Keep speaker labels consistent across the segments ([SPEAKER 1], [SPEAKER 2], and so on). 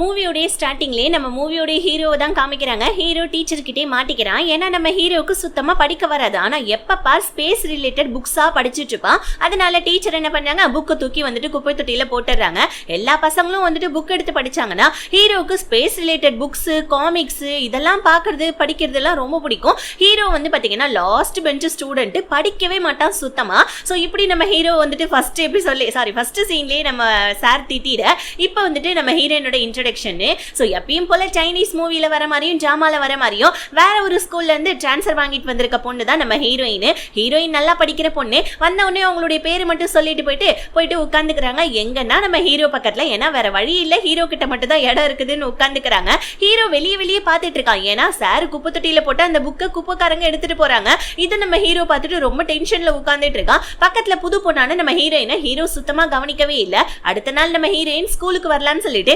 [SPEAKER 1] மூவியோடைய ஸ்டார்டிங்லேயே நம்ம மூவியோடைய ஹீரோவை தான் காமிக்கிறாங்க. ஹீரோ டீச்சர்கிட்டே மாட்டிக்கிறான். ஏன்னா நம்ம ஹீரோவுக்கு சுத்தமாக படிக்க வராது. ஆனால் எப்ப பார் ஸ்பேஸ் ரிலேட்டட் புக்ஸாக படிச்சுட்டு இருப்பான். அதனால டீச்சர் என்ன பண்ணாங்க புக்கை தூக்கி வந்துட்டு குப்பை தொட்டியில் போட்டுடுறாங்க. எல்லா பசங்களும் வந்துட்டு புக் எடுத்து படிச்சாங்கன்னா ஹீரோவுக்கு ஸ்பேஸ் ரிலேட்டட் புக்ஸு காமிக்ஸு இதெல்லாம் பார்க்கறது படிக்கிறதுலாம் ரொம்ப பிடிக்கும். ஹீரோ வந்து பார்த்தீங்கன்னா லாஸ்ட் பெஞ்ச் ஸ்டூடெண்ட்டு படிக்கவே மாட்டான் சுத்தமாக ஸோ இப்படி நம்ம ஹீரோ வந்துட்டு எப்படி சொல்லி சாரி ஃபஸ்ட்டு சீன்லேயே நம்ம சார் திட்டிட இப்போ வந்துட்டு நம்ம ஹீரோயினோட இன்ட்ரடக்ஷனு ஸோ எப்பயும் போல சைனீஸ் மூவியில் வர மாதிரியும் ஜாமால வர மாதிரியும் வேற ஒரு ஸ்கூல்ல இருந்து ட்ரான்ஸ்ஃபர் வாங்கிட்டு வந்திருக்க பொண்ணு தான் நம்ம ஹீரோயின் ஹீரோயின் நல்லா படிக்கிற பொண்ணு. வந்த உடனே அவங்களுடைய பேர் மட்டும் சொல்லிட்டு போயிட்டு போயிட்டு உட்காந்துக்கிறாங்க எங்கன்னா நம்ம ஹீரோ பக்கத்தில் ஏன்னா வேற வழி இல்லை ஹீரோ கிட்ட மட்டும் தான் இடம் இருக்குதுன்னு உட்காந்துக்கிறாங்க ஹீரோ வெளியே வெளியே பார்த்துட்டு இருக்கான். ஏன்னா சார் குப்பை தொட்டியில போட்டு அந்த புக்கை குப்பைக்காரங்க எடுத்துட்டு போறாங்க. இது நம்ம ஹீரோ பார்த்துட்டு ரொம்ப டென்ஷனில் உட்காந்துட்டு இருக்கான். பக்கத்தில் புது பொண்ணான நம்ம ஹீரோயினை ஹீரோ சுத்தமாக கவனிக்கவே இல்லை. அடுத்த நாள் நம்ம ஹீரோயின் ஸ்கூலுக்கு வரலான்னு சொல்லிட்டு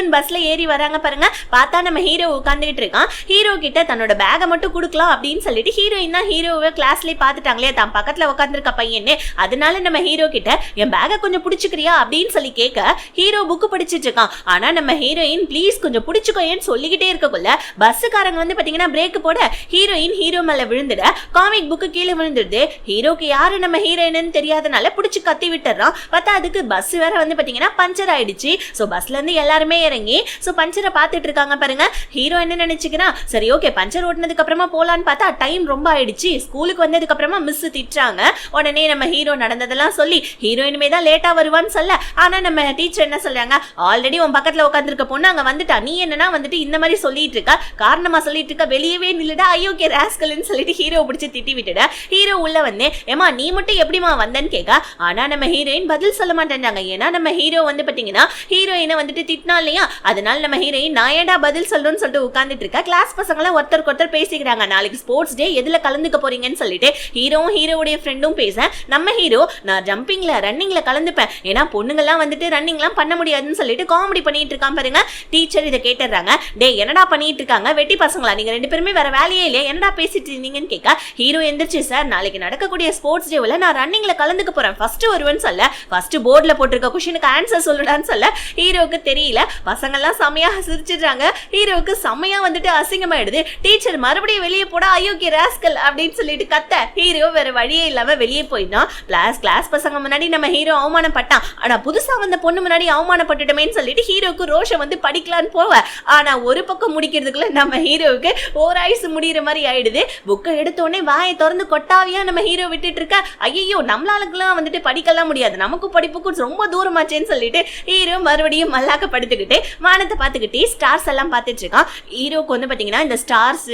[SPEAKER 1] குடுகுடுன்னு பஸ்ல ஏறி வராங்க பாருங்க. பார்த்தா நம்ம ஹீரோ உட்காந்துக்கிட்டு இருக்கான். ஹீரோ கிட்ட தன்னோட பேகை மட்டும் கொடுக்கலாம் அப்படின்னு சொல்லிட்டு ஹீரோயின் தான் ஹீரோவை கிளாஸ்லயே பார்த்துட்டாங்களே. தான் பக்கத்துல உட்காந்துருக்க பையனே அதனால நம்ம ஹீரோ கிட்ட என் பேகை கொஞ்சம் பிடிச்சிக்கிறியா? அப்படின்னு சொல்லி கேட்க ஹீரோ புக்கு படிச்சிட்டு இருக்கான். ஆனா நம்ம ஹீரோயின் ப்ளீஸ் கொஞ்சம் பிடிச்சிக்கோயேன்னு சொல்லிக்கிட்டே இருக்கக்குள்ள பஸ்ஸுக்காரங்க வந்து பாத்தீங்கன்னா பிரேக் போட ஹீரோயின் ஹீரோ மேல விழுந்துட காமிக் புக்கு கீழே விழுந்துடுது. ஹீரோக்கு யாரு நம்ம ஹீரோயின்னு தெரியாதனால பிடிச்சி கத்தி விட்டுறான் பார்த்தா அதுக்கு பஸ் வேற வந்து பாத்தீங்கன்னா பஞ்சர் ஆயிடுச்சு. ஸோ பஸ்ல இருந்து எல்லாருமே இறங்கி ஸோ பஞ்சரை பார்த்துட்டு இருக்காங்க பாருங்க. ஹீரோ என்ன நினைச்சுக்கிறான் சரி ஓகே பஞ்சர் ஓட்டினதுக்கு அப்புறமா போலான்னு பார்த்தா டைம் ரொம்ப ஆயிடுச்சு. ஸ்கூலுக்கு வந்ததுக்கு அப்புறமா மிஸ் திட்டுறாங்க. உடனே நம்ம ஹீரோ நடந்ததெல்லாம் சொல்லி ஹீரோயினுமே தான் லேட்டா வருவான்னு சொல்ல. ஆனா நம்ம டீச்சர் என்ன சொல்றாங்க ஆல்ரெடி உன் பக்கத்துல உட்காந்துருக்க பொண்ணு அங்க வந்துட்டா. நீ என்னன்னா வந்துட்டு இந்த மாதிரி சொல்லிட்டு இருக்க. காரணமா சொல்லிட்டு இருக்க வெளியவே நில்லுடா. ஐயோ கே ராஸ்கல்னு சொல்லிட்டு ஹீரோ பிடிச்சி திட்டி விட்டுட. ஹீரோ உள்ள வந்து ஏமா நீ மட்டும் எப்படிமா வந்தேன்னு கேட்க ஆனா நம்ம ஹீரோயின் பதில் சொல்ல மாட்டேன்றாங்க. ஏன்னா நம்ம ஹீரோ வந்து பாத்தீங்கன்னா ஹீரோயினை வந்துட்டு திட்டினா இல்லையா? அதனால நம்ம ஹீரோயின் நான் ஏன்டா பதில் சொல்லணும்னு சொல்லிட்டு உட்காந்துட்டு இருக்கா? கிளாஸ் பசங்களாம் ஒருத்தருக்கு ஒருத்தர் பேசிக்கிறாங்க. நாளைக்கு ஸ்போர்ட்ஸ் டே எதில் கலந்துக்க போறீங்கன்னு சொல்லிட்டு ஹீரோவும் ஹீரோவுடைய ஃப்ரெண்டும் பேச நம்ம ஹீரோ நான் ஜம்பிங்ல ரன்னிங்ல கலந்துப்பேன். ஏன்னா பொண்ணுங்கெல்லாம் வந்துட்டு ரன்னிங்லாம் பண்ண முடியாதுன்னு சொல்லிட்டு காமெடி பண்ணிட்டு இருக்கான் பாருங்க. டீச்சர் இதை கேட்டுறாங்க டே என்னடா பண்ணிட்டு இருக்காங்க? வெட்டி பசங்களா? நீங்க ரெண்டு பேருமே வேற வேலையே இல்லையா? என்னடா பேசிட்டு இருந்தீங்கன்னு கேட்க? ஹீரோ எந்திரிச்சு சார் நாளைக்கு நடக்கக்கூடிய ஸ்போர்ட்ஸ் டேவில் நான் ரன்னிங்ல கலந்துக்க போறேன். ஃபர்ஸ்ட் வருவேன்னு சொல்ல ஃபர்ஸ்ட் போர்டில் போட்டிருக்க கொஷினுக்கு ஆன்சர் சொல்லுடான்னு சொல்ல ஹீரோவுக்கு தெரியல. பசங்கள்லாம் செமையாக சிரிச்சிடுறாங்க. ஹீரோவுக்கு செம்மையாக வந்துட்டு அசிங்கமாயிடுது. டீச்சர் மறுபடியும் வெளியே போட அயோக்கிய ராஸ்கல் அப்படின்னு சொல்லிட்டு கத்த. ஹீரோ வேற வழியே இல்லாம வெளியே போயிட்டான். கிளாஸ் கிளாஸ் பசங்க முன்னாடி நம்ம ஹீரோ அவமானப்பட்டான். ஆனால் புதுசாக வந்த பொண்ணு முன்னாடி அவமானப்பட்டுட்டோமேன்னு சொல்லிட்டு ஹீரோக்கு ரோஷம் வந்து படிக்கலான்னு போவ. ஆனால் ஒரு பக்கம் முடிக்கிறதுக்குள்ள நம்ம ஹீரோவுக்கு ஓராயுசு முடிகிற மாதிரி ஆயிடுது. புக்கை எடுத்தோடனே வாயை திறந்து கொட்டாவியா நம்ம ஹீரோ விட்டுட்டு இருக்க ஐயோ நம்மளாளுக்கெல்லாம் வந்துட்டு படிக்கலாம் முடியாது. நமக்கு படிப்புக்கும் ரொம்ப தூரமாச்சேன்னு சொல்லிட்டு ஹீரோ மறுபடியும் மல்லாக்க படுத்துக்கிட்டு வானத்தை பார்த்துக்கிட்டே ஸ்டார்ஸ் எல்லாம் பார்த்துட்டு இருக்கான் ஹீரோக்கு வந்து பாத்தீங்கன்னா இந்த ஸ்டார்ஸ்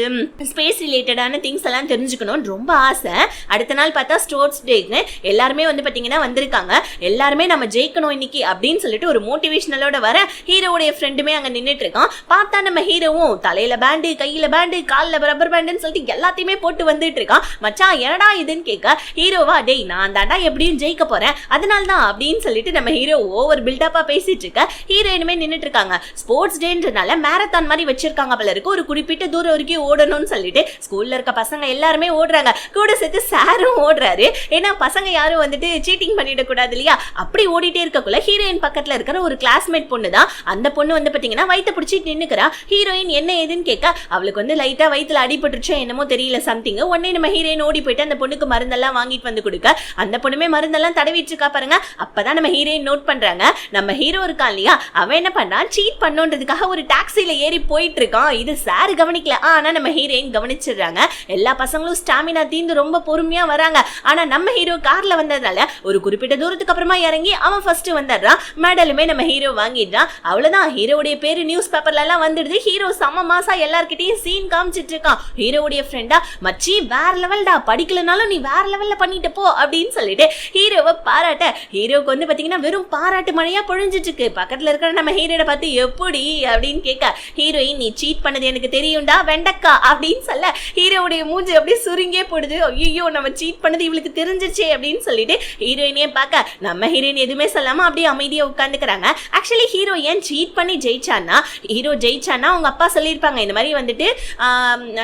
[SPEAKER 1] ஸ்பேஸ் ரிலேட்டடான திங்ஸ் எல்லாம் தெரிஞ்சுக்கணும்னு ரொம்ப ஆசை. அடுத்த நாள் பார்த்தா ஸ்டோர்ஸ் டேக்கு எல்லாருமே வந்து பார்த்தீங்கன்னா வந்திருக்காங்க. எல்லாருமே நம்ம ஜெயிக்கணும் இன்னைக்கு அப்படின்னு சொல்லிட்டு ஒரு மோட்டிவேஷனலோட வர ஹீரோவுடைய ஃப்ரெண்டுமே அங்கே நின்றுட்டு இருக்கான். பார்த்தா நம்ம ஹீரோவும் தலையில பேண்டு கையில பேண்டு காலில் ரப்பர் பேண்டுன்னு சொல்லிட்டு எல்லாத்தையுமே போட்டு வந்துட்டு இருக்கான். மச்சான் என்னடா இதுன்னு கேட்க ஹீரோவா டேய் நான் தாண்டா எப்படியும் ஜெயிக்க போறேன். அதனால தான் அப்படின்னு சொல்லிட்டு நம்ம ஹீரோ ஓவர் பில்டப்பா பேசிட்டு இருக்க. ஹீரோயினுமே நின்றுட்டு வச்சிருக்காங்க. ஸ்போர்ட்ஸ் டேன்றனால மேரத்தான் மாதிரி வச்சிருக்காங்க போல இருக்கு. ஒரு குறிப்பிட்ட தூரம் வரைக்கும் ஓடணும்னு சொல்லிட்டு ஸ்கூல்ல இருக்க பசங்க எல்லாருமே ஓடுறாங்க. கூட சேர்த்து சாரும் ஓடுறாரு. ஏன்னா பசங்க யாரும் வந்துட்டு சீட்டிங் பண்ணிடக்கூடாது இல்லையா? அப்படி ஓடிட்டே இருக்கக்குள்ள ஹீரோயின் பக்கத்துல இருக்கிற ஒரு கிளாஸ்மேட் பொண்ணு தான் அந்த பொண்ணு வந்து பாத்தீங்கன்னா வயிற்று பிடிச்சிட்டு நின்னுக்கிறா. ஹீரோயின் என்ன ஏதுன்னு கேட்க அவளுக்கு வந்து லைட்டா வயித்துல அடிபட்டுருச்சோ என்னமோ தெரியல சம்திங் உடனே நம்ம ஹீரோயின் ஓடி போயிட்டு அந்த பொண்ணுக்கு மருந்தெல்லாம் வாங்கிட்டு வந்து கொடுக்க. அந்த பொண்ணுமே மருந்தெல்லாம் தடவிட்டு இருக்கா பாருங்க. அப்பதான் நம்ம ஹீரோயின் நோட் பண்றாங்க. நம்ம ஹீரோ இருக்கான் இல்லையா? அவன் என்ன பண்றான் சீட் பண்ணோன்றதுக்காக ஒரு டாக்ஸில ஏறி போயிட்டு இருக்கான் இது சார் கவனிக்கல. ஆனா நம்ம ஹீரோயின் கவனிச்சிடுறாங்க. எல்லா பசங்களும் ஸ்டாமினா தீந்து ரொம்ப பொறுமையா வராங்க. ஆனா நம்ம ஹீரோ கார்ல வந்ததுனால ஒரு குறிப்பிட்ட தூரத்துக்கு அப்புறமா இறங்கி அவன் ஃபர்ஸ்ட் வந்துடுறான். மெடலுமே நம்ம ஹீரோ வாங்கிடுறான். அவ்வளவுதான். ஹீரோவுடைய பேரு நியூஸ் பேப்பர்ல எல்லாம் வந்துடுது. ஹீரோ சம மாசா எல்லார்கிட்டயும் சீன் காமிச்சிட்டு இருக்கான் ஹீரோடைய ஃப்ரெண்டா மச்சி வேற லெவல்டா படிக்கலனாலும் நீ வேற லெவல்ல பண்ணிட்டு போ. அப்படின்னு சொல்லிட்டு ஹீரோவை பாராட்ட ஹீரோக்கு வந்து பாத்தீங்கன்னா வெறும் பாராட்டு மழையா பொழிஞ்சிட்டு இருக்கு பக்கத்துல இருக்கிற நம்ம ஹீரோட பார்த்து எப்படி அப்படின்னு கேட்க ஹீரோயின் நீ சீட் பண்ணது எனக்கு தெரியும்டா வெண்டக்கா அப்படின்னு சொல்ல ஹீரோவுடைய மூஞ்சி அப்படியே சுருங்கே போடுது. ஐயோ நம்ம சீட் பண்ணது இவளுக்கு தெரிஞ்சிச்சே அப்படின்னு சொல்லிட்டு ஹீரோயினே பார்க்க நம்ம ஹீரோயின் எதுவுமே சொல்லாம அப்படியே அமைதியா உட்காந்துக்கிறாங்க ஆக்சுவலி ஹீரோ ஏன் சீட் பண்ணி ஜெயிச்சான்னா ஹீரோ ஜெயிச்சான்னா அவங்க அப்பா சொல்லியிருப்பாங்க. இந்த மாதிரி வந்துட்டு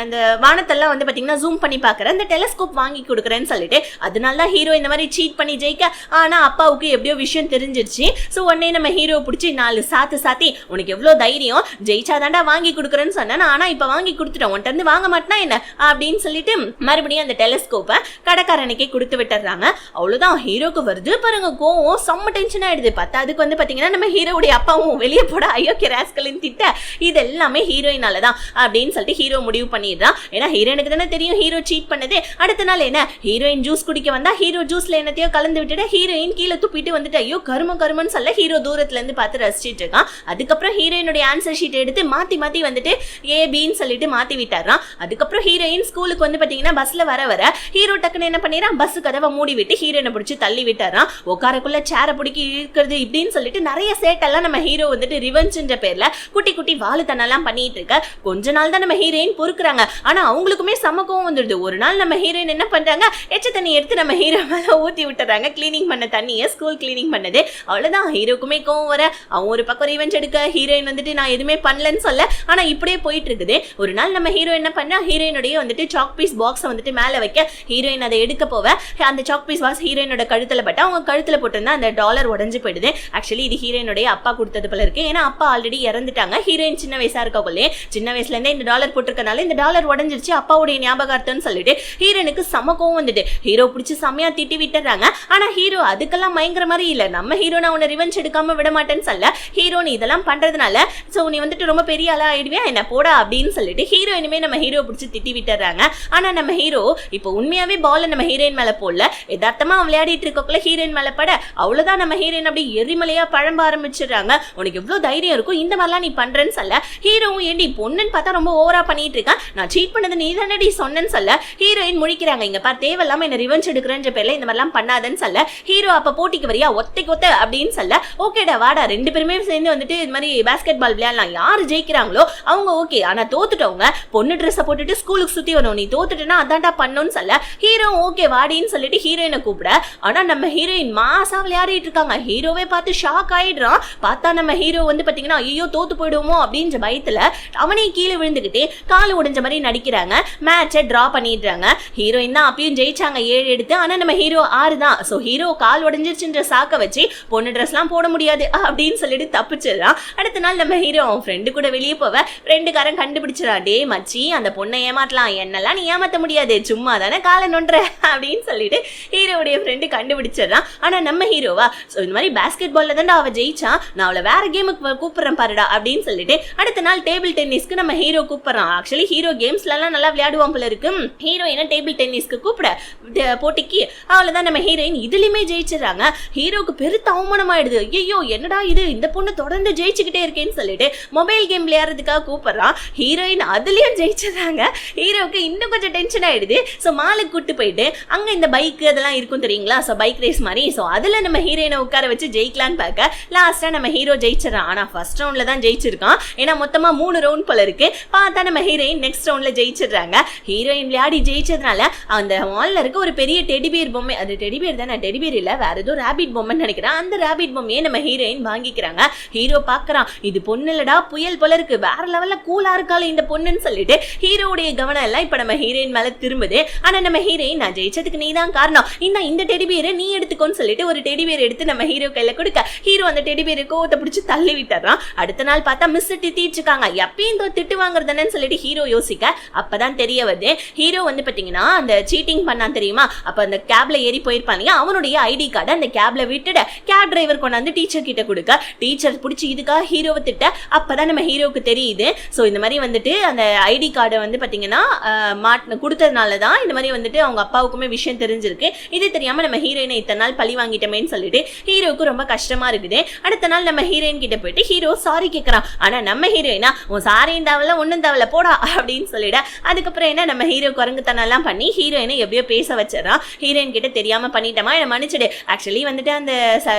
[SPEAKER 1] அந்த வானத்தெல்லாம் வந்து பார்த்தீங்கன்னா ஜூம் பண்ணி பார்க்குறேன். அந்த டெலஸ்கோப் வாங்கி கொடுக்குறேன்னு சொல்லிட்டு அதனால தான் ஹீரோ இந்த மாதிரி சீட் பண்ணி ஜெயிக்க. ஆனால் அப்பாவுக்கு எப்படியோ விஷயம் தெரிஞ்சிருச்சு. ஸோ உடனே நம்ம ஹீரோ பிடிச்சி நாலு சாத்து சாத்து சாத்தி உனக்கு எவ்வளோ தைரியம்? ஜெயிச்சாதாண்டா வாங்கி கொடுக்குறேன்னு சொன்னேன். ஆனால் இப்போ வாங்கி கொடுத்துட்டேன். உன்ட்ட இருந்து வாங்க மாட்டேனா என்ன? அப்படின்னு சொல்லிட்டு மறுபடியும் அந்த டெலிஸ்கோப்பை கடைக்காரனுக்கே கொடுத்து விட்டுறாங்க. அவ்வளோதான் ஹீரோக்கு வருது பாருங்க. கோவம். செம்ம டென்ஷன் ஆயிடுது. பத்தாவதுக்கு வந்து பார்த்தீங்கன்னா நம்ம ஹீரோவுடைய அப்பாவும் வெளியே போட ஐயோ கிராஸ்களின் திட்ட இது எல்லாமே ஹீரோயினால தான் அப்படின்னு சொல்லிட்டு ஹீரோ முடிவு பண்ணிடுறான். ஏன்னா ஹீரோயினுக்கு தானே தெரியும். ஹீரோ சீட் பண்ணது. அடுத்த நாள் என்ன? ஹீரோயின் ஜூஸ் குடிக்க வந்தா ஹீரோ ஜூஸ்ல என்னத்தையோ கலந்து விட்டுட்டு ஹீரோயின் கீழே துப்பிட்டு வந்துட்டு ஐயோ கரும கருமன்னு சொல்ல ஹீரோ தூரத்துல இருந்து பார்த்து ரசிச்சிட்டு இருக்கான். அதுக்கப்புறம் ஹீரோயினுடைய ஆன்சர் ஷீட் எடுத்து மாற்றி மாற்றி வந்துட்டு ஏ பின்னு சொல்லிட்டு மாற்றி விட்டாராம் அதுக்கப்புறம் ஹீரோயின் ஸ்கூலுக்கு வந்து பார்த்தீங்கன்னா பஸ்ஸில் வர வர ஹீரோ டக்குன்னு என்ன பண்ணிடுறான்? பஸ் கதவை மூடி விட்டு ஹீரோயினை பிடிச்சி தள்ளி விட்டாராம் உட்காரக்குள்ள சேரை பிடிக்கி இழுக்கிறது இப்படின்னு சொல்லிட்டு நிறைய சேட்டெல்லாம் நம்ம ஹீரோ வந்துட்டு ரிவெஞ்சுன்ற பேரில் குட்டி குட்டி வாழுத்தனெல்லாம் பண்ணிட்டு இருக்க. கொஞ்ச நாள் தான் நம்ம ஹீரோயின் பொறுக்குறாங்க. ஆனால் அவங்களுக்குமே சமக்கவும் வந்துடுது. ஒரு நாள் நம்ம ஹீரோயின் என்ன பண்ணுறாங்க எச்ச தண்ணி எடுத்து நம்ம ஹீரோ மேலே ஊற்றி விட்டுறாங்க. க்ளீனிங் பண்ண தண்ணியை ஸ்கூல் க்ளீனிங் பண்ணது. அவ்வளோதான் ஹீரோக்குமே கோவம் வர. அவன் ஒரு பக்கம் ரிவெஞ்ச் எடுக்க ஹீரோயின் வந்துட்டு நான் எதுவுமே பண்ணலன்னு சொல்ல ஆனால் இப்படியே போயிட்டு இருக்குது ஒரு நாள் நம்ம ஹீரோ என்ன பண்ணா ஹீரோயினுடைய வந்துட்டு சாக் பீஸ் பாக்ஸை வந்துட்டு மேலே வைக்க ஹீரோயின் அதை எடுக்க போவ. அந்த சாக் பீஸ் பாக்ஸ் ஹீரோயினோட கழுத்தில் பட்டு அவங்க கழுத்தில் போட்டிருந்தா அந்த டாலர் உடஞ்சு போயிடுது. ஆக்சுவலி இது ஹீரோயினுடைய அப்பா கொடுத்தது போல இருக்கு. ஏன்னா அப்பா ஆல்ரெடி இறந்துட்டாங்க. ஹீரோயின் சின்ன வயசா இருக்கக்குள்ளே சின்ன வயசுலேருந்தே இந்த டாலர் போட்டிருக்கனால இந்த டாலர் உடஞ்சிருச்சு. அப்பாவுடைய ஞாபகார்த்தம்னு சொல்லிட்டு ஹீரோனுக்கு செம கோவம் வந்துட்டு. ஹீரோ பிடிச்சி செம்மையா திட்டி விட்டுறாங்க. ஆனா ஹீரோ அதுக்கெல்லாம் பயங்கர மாதிரி இல்லை. நம்ம ஹீரோ நான் உன்னை ரிவெஞ்ச் எடுக்காம விட மாட்டேன்னு சொல்ல. ஹீரோன்னு இதெல்லாம் பண்ணுறதுனால ஸோ நீ வந்துட்டு ரொம்ப பெரிய ஆளாக ஆயிடுவியா? என்ன போடா அப்படின்னு சொல்லிட்டு ஹீரோ இனிமே நம்ம ஹீரோ பிடிச்சி திட்டி விட்டுறாங்க. ஆனால் நம்ம ஹீரோ இப்போ உண்மையாகவே பால் நம்ம ஹீரோயின் மேலே போடல. எதார்த்தமாக விளையாடிட்டு இருக்கக்குள்ள ஹீரோயின் மேலே பட. அவ்வளோதான் நம்ம ஹீரோயின் அப்படி எரிமலையாக பழம்ப ஆரம்பிச்சிடுறாங்க. உனக்கு எவ்வளோ தைரியம் இருக்கும் இந்த மாதிரிலாம் நீ பண்ணுறேன்னு சொல்ல. ஹீரோவும் ஏண்டி பொண்ணுன்னு பார்த்தா ரொம்ப ஓவராக பண்ணிட்டு இருக்கான். நான் சீட் பண்ணது நீ தானடி சொன்னேன்னு சொல்ல. ஹீரோயின் முழிக்கிறாங்க. இங்கே பார் தேவையில்லாம என்ன ரிவெஞ்ச் எடுக்கிறேன்ற பேரில் இந்த மாதிரிலாம் பண்ணாதன்னு சொல்ல. ஹீரோ அப்போ போட்டிக்கு வரியா? ஒத்தைக்கு ஒத்த அப்படின்னு சொல்ல. ஓகேடா வாடா. ரெண்டு பேருமே சேர்ந்து வந்துட்டு இது மாதிரி பேஸ்கெட் பால் விளையாடலாம். யார் ஜெயிக்கிறாங்களோ அவங்க ஓகே ஆனால் தோத்துட்டவங்க பொண்ணு ட்ரெஸ்ஸை போட்டுட்டு ஸ்கூலுக்கு சுற்றி வரணும். நீ தோத்துட்டுனா அதான்டா பண்ணணும்னு சொல்ல. ஹீரோ ஓகே வாடின்னு சொல்லிட்டு ஹீரோயினை கூப்பிட. ஆனால் நம்ம ஹீரோயின் மாசாக விளையாடிட்டு இருக்காங்க. ஹீரோவே பார்த்து ஷாக் ஆயிடுறான். பார்த்தா நம்ம ஹீரோ வந்து பார்த்தீங்கன்னா ஐயோ தோத்து போயிடுவோமோ அப்படின்ற பயத்தில் அவனே கீழே விழுந்துக்கிட்டே கால் உடைஞ்ச மாதிரி நடிக்கிறாங்க. மேட்சை ட்ரா பண்ணிடுறாங்க. ஹீரோயின் தான் அப்பயும் ஜெயிச்சாங்க. ஏழு எடுத்து. ஆனால் நம்ம ஹீரோ ஆறு தான் ஸோ ஹீரோ கால் உடஞ்சிருச்சுன்ற சாக்கை வச்சு பொண்ணு ட்ரெஸ்லாம் போட முடியாது அப்படின்னு சொல்லிட்டு தப்பிச்சிடுறான் அடுத்த நாள் நம்ம ஹீரோ அவன் ஃப்ரெண்டு கூட வெளியே போவ. ஃப்ரெண்டுக்காரன் கண்டுபிடிச்சிடா டே மச்சி அந்த பொண்ணை ஏமாற்றலாம் என்னெல்லாம் நீ ஏமாற்ற முடியாது. சும்மா தானே காலை நொன்ற அப்படின்னு சொல்லிட்டு ஹீரோவுடைய ஃப்ரெண்டு கண்டுபிடிச்சிடறான். ஆனால் நம்ம ஹீரோவா ஸோ இந்த மாதிரி பேஸ்கெட் பால்ல தான்டா அவள் ஜெயிச்சான். நான் அவளை வேற கேமுக்கு கூப்பிடுறேன் பாருடா. அப்படின்னு சொல்லிட்டு அடுத்த நாள் டேபிள் டென்னிஸ்க்கு நம்ம ஹீரோ கூப்பிட்றான். ஆக்சுவலி ஹீரோ கேம்ஸ்லலாம் நல்லா விளையாடுவான் போல இருக்கு. ஹீரோயினை டேபிள் டென்னிஸ்க்கு கூப்பிட? போட்டிக்கு போட்டிக்கு? தான் நம்ம ஹீரோயின் இதுலையுமே ஜெயிச்சிடறாங்க. ஹீரோக்கு பெருத்த அவமானம் ஆயிடுது ஐயோ என்னடா இது? இந்த பொண்ணு தொடர்ந்து ஜெயிச்சுக்கிட்டே இருக்கேன்னு சொல்லிட்டு மொபைல் கேம் விளையாடுறதுக்காக கூப்பிட்றான் ஹீரோயின் அதுலேயும் ஜெயிச்சிடுறாங்க ஹீரோவுக்கு இன்னும் கொஞ்சம் டென்ஷன் ஆயிடுது. ஸோ மாலுக்கு கூட்டு போயிட்டு அங்கே இந்த பைக் அதெல்லாம் இருக்கும் தெரியுங்களா? ஸோ பைக் ரேஸ் மாதிரி. ஸோ அதில் நம்ம ஹீரோயினை உட்கார வச்சு ஜெயிக்கலான்னு பார்க்க லாஸ்ட்டாக நம்ம ஹீரோ ஜெயிச்சிடறான். ஆனால் ஃபர்ஸ்ட் ரவுண்டில் தான் ஜெயிச்சிருக்கான். ஏன்னா மொத்தமாக மூணு ரவுண்ட் போல இருக்கு. பார்த்தா நம்ம ஹீரோயின் நெக்ஸ்ட் ரவுண்டில் ஜெயிச்சிடுறாங்க. ஹீரோயின் விளையாடி ஜெயிச்சதுனால அந்த மாலில் இருக்க ஒரு பெரிய டெடிபியர் பொம்மை அது டெடிபியர் தானே டெடிபியர் இல்லை வேற ஏதோ ரேபிட் பொம்மைன்னு நினைக்கிறேன். அந்த ரேபிட் பொம்மையை நம்ம ஹீரோயின் வாங்கிக்கிறாங்க. ஹீரோ பாக்குறான் இது பொண்ணு இல்லடா புயல் போல இருக்கு. வேற லெவலில் கூலா இருக்காள் இந்த பொண்ணுன்னு சொல்லிட்டு ஹீரோவுடைய கவனம் எல்லாம் இப்போ நம்ம ஹீரோயின் மேல திரும்புது. ஆனால் நம்ம ஹீரோயின் நான் ஜெயிச்சதுக்கு நீ தான் காரணம். இந்த இந்த டெடிபியரை நீ எடுத்துக்கோன்னு சொல்லிட்டு ஒரு டெடிபியர் எடுத்து நம்ம ஹீரோ கையில் கொடுக்க. ஹீரோ அந்த டெடிபியரை கோவத்தை பிடிச்சி தள்ளி விட்டுறான். அடுத்த நாள் பார்த்தா மிஸ் திட்டிருக்காங்க எப்பயும் இந்த திட்டு வாங்குறதுன்னு சொல்லிட்டு ஹீரோ யோசிக்க அப்பதான் தெரிய வருது. ஹீரோ வந்து பாத்தீங்கன்னா அந்த சீட்டிங் பண்ணான் தெரியுமா? அப்ப அந்த கேப்ல ஏறி போயிருப்பாங்க அவனுடைய ஐடி கார்டை அந்த கேப்ல விட்டுட. கேப் டிரைவர் கொண்டாந்து டீச்சர் கிட்ட கொடுக்க. டீச்சர் பிடிச்சி இதுக்காக ஹீரோவை திட்ட அப்பதான் நம்ம ஹீரோவுக்கு தெரியுது. ஸோ இந்த மாதிரி வந்துட்டு அந்த ஐடி கார்டை வந்து பார்த்தீங்கன்னா மாட் கொடுத்ததுனால தான் இந்த மாதிரி வந்துட்டு அவங்க அப்பாவுக்குமே விஷயம் தெரிஞ்சிருக்கு. இது தெரியாமல் நம்ம ஹீரோயினை இத்தனை நாள் பழி வாங்கிட்டோமேன்னு சொல்லிட்டு ஹீரோவுக்கு ரொம்ப கஷ்டமாக இருக்குது. அடுத்த நாள் நம்ம ஹீரோயின் கிட்ட போயிட்டு ஹீரோ சாரி கேட்குறான் ஆனால் நம்ம ஹீரோயினா உன் சாரியும் தேவையில்ல ஒன்றும் தேவையில்ல போடா அப்படின்னு சொல்லிட அதுக்கப்புறம் என்ன நம்ம ஹீரோ குரங்குத்தனெல்லாம் பண்ணி ஹீரோயினை எப்படியோ பேச வச்சிடறான். ஹீரோயின் கிட்ட தெரியாமல் பண்ணிட்டோமா என்னை மன்னிச்சிடு. ஆக்சுவலி வந்துட்டு அந்த